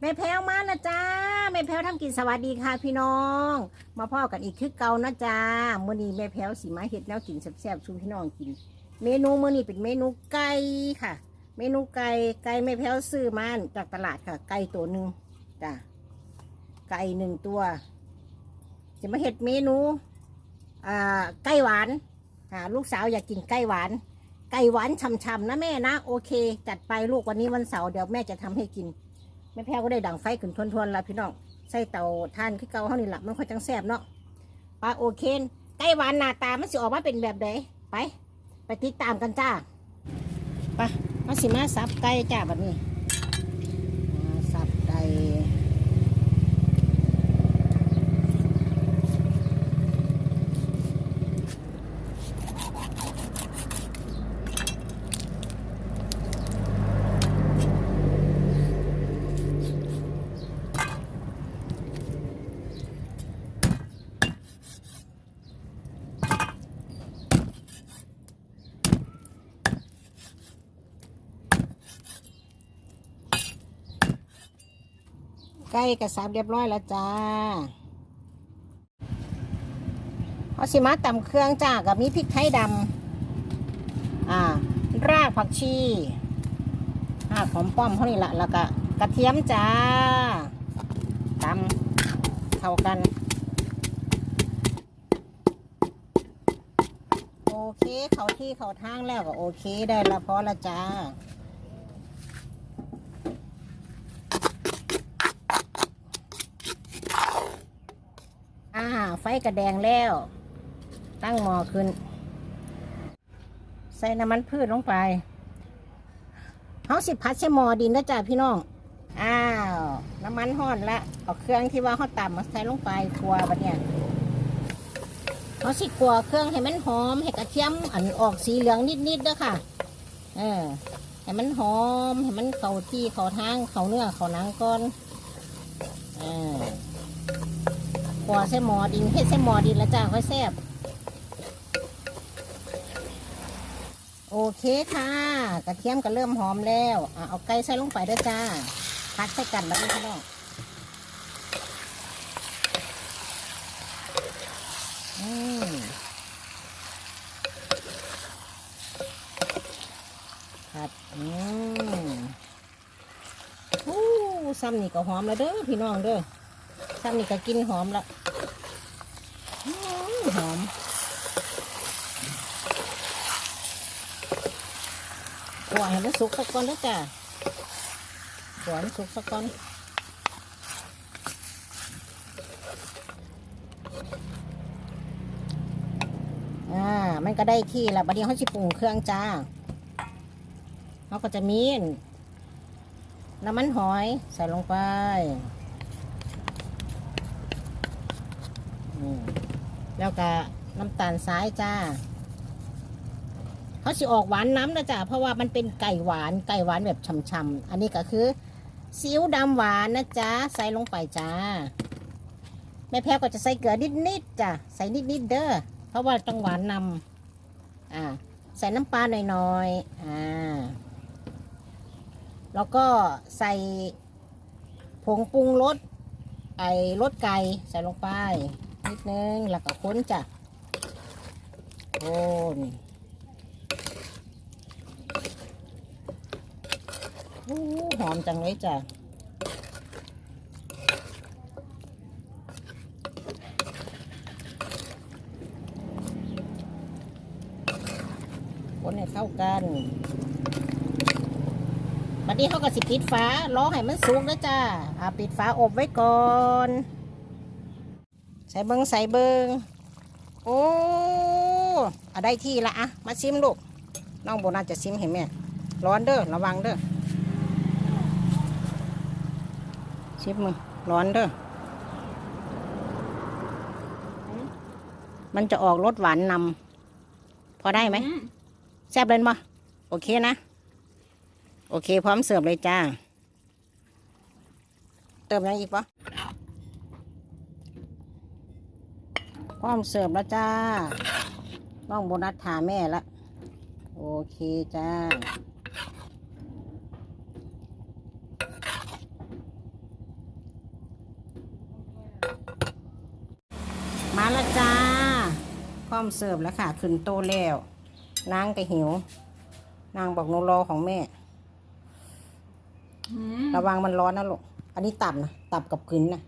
แม่แพลวมานะจ้าแม่แพลวทำกินสวัสดีค่ะพี่น้อง มาพ่อกันอีกคือเก่านะจ้ามื้อนี้แม่แพลวสิมาเฮ็ดแนวกินแซ่บๆสู่พี่น้องกิน เมนูมื้อนี้เป็นเมนูไก่ค่ะ เมนูไก่ไก่แม่แพลวซื้อมาจากตลาดค่ะ ไก่ตัวหนึ่งจ้าไก่หนึ่งตัวจะมาเฮ็ดเมนูอ่าไก่หวานอ่าลูกสาวอยากกินไก่หวาน ไก่หวานช่ำๆนะแม่นะโอเค จัดไปลูกวันนี้วันเสาร์เดี๋ยวแม่จะทำให้กิน ม่แพ้ก็ได้ดังไฟขึ้นทวนๆแล้วพี่น้องใส่เตาท่านคือเก่าเฮานี่หละมันค่อยจังแซ่บเนาะปลาโอเคนไก่หวานหน้าตามันสิออกมาเป็นแบบใดไป ไปติดตามกันจ้าไปมาสิมาสับไก่จ้าแบบนี้มาสับไก่ ไก่กระสับเรียบร้อยแล้วจ้าเอาสิมาตำเครื่องจ้ากับมีพริกไทยดำอ่ารากผักชีอ่าหอมป้อมเท่านี้ละแล้วก็กระเทียมจ้าตำเข้ากัน โอเค เขาที่เขาทางแล้วก็โอเคได้ละพอละจ้า อ่า ไฟกระแดงแล้ว ตั้งหม้อขึ้น ใส่น้ำมันพืชลงไปเขาสิพัดใส่หม้อดินนะจ้าพี่น้อง อ้าว น้ำมันห้อนละเอาเครื่องที่ว่าเขาตำมาใส่ลงไปครัวบัดเนี่ยเขาสิขัวเครื่องให้มันหอมให้กระเทียมอันออกสีเหลืองนิดๆเด้อค่ะ เออให้มันหอมให้มันเข้าที่เข้าทางเข้าเนื้อเข้าหนังก่อน เออ ขัวใส่หมอดินเฮ็ดใส่หมอดินแล้วจ้าค่อยแซ่บโอเคค่ะ กระเทียมก็เริ่มหอมแล้วอะเอาไก่ใส่ลงไปด้วยจ้าพัดใส่กันแล้วพี่น้องอืมผัดอืมอู้ซ้ำนี่ก็หอมแล้วเด้อพี่น้องเด้อ ซ้ำนี่ก็กินหอมละหอมหัวให้มันสุกสักก่อนนะจ้ะหัวมันสุกสักก่อนอ่ามันก็ได้ที่แล้วบัดนี้เขาสิปรุงเครื่องจ้าเขาก็จะมีน้ำมันหอยใส่ลงไป อืมแล้วก็น้ำตาลทรายจ้าเขาสิออกหวานน้ำนะจ้าเพราะว่ามันเป็นไก่หวานไก่หวานแบบช่ำๆอันนี้ก็คือซีอิ๊วดำหวานนะจ้าใส่ลงไปจ้าแม่แพ้วก็จะใส่เกลือนิดๆจ้าใส่นิดๆเด้อเพราะว่าต้องหวานนำอ่าใส่น้ำปลาหน่อยๆอ่าแล้วก็ใส่ผงปรุงรสไอ้รสไก่ใส่ลงไป นิดนึง แล้วก็ค้นจ้ะโคนโอ้หอมจังเลยจ้ะคนให้เข้ากันบัดนี้เขาก็สิปิดฝาล้อให้มันสุกแล้วจ้าอ่าปิดฝาอบไว้ก่อน ใส่เบิงใส่เบิงโอ้อะได้ที่ละอะมาชิมลูกน้องโบนัสจะชิมเห็นไหมร้อนเด้อระวังเด้อชิมมึงร้อนเด้อมันจะออกรสหวานนำพอได้ไหมแซ่บเลยมั้โอเคนะ โอเค พร้อมเสิร์ฟเลยจ้า เติมยังอีกปะ พร้อมเสิร์ฟแล้วจ้าน้องโบนัสถาแม่ละโอเคจ้ามาล้จ้าพร้อมเสิร์ฟแล้วค่ะ ขึ้นโตแล้วนางก็หิว นางบอกโนรอของแม่ ระวังมันร้อนนะลูก อันนี้ตับนะ ตับกับขืนนะ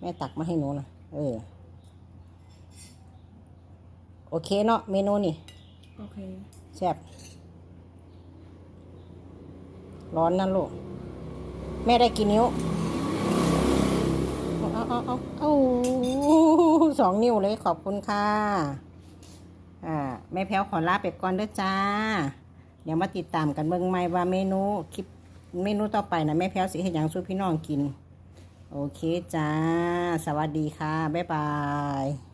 แม่ตักมาให้หนูนะ เออ โอเคเนาะเมนูนี่โอเคแซ่บร้อนนะลูก แม่ได้กี่นิ้ว เอาเอาเอาเอาสองนิ้วเลยขอบคุณค่ะ อ่า แม่แพ้วขอลาไปก่อนเด้อจ้า เดี๋ยวมาติดตามกันเบิ่งใหม่ว่าเมนูคลิปเมนูต่อไปนะแม่แพ้วสิให้หยังสู้พี่น้องกิน โอเคจ้า สวัสดีค่ะ บ๊ายบาย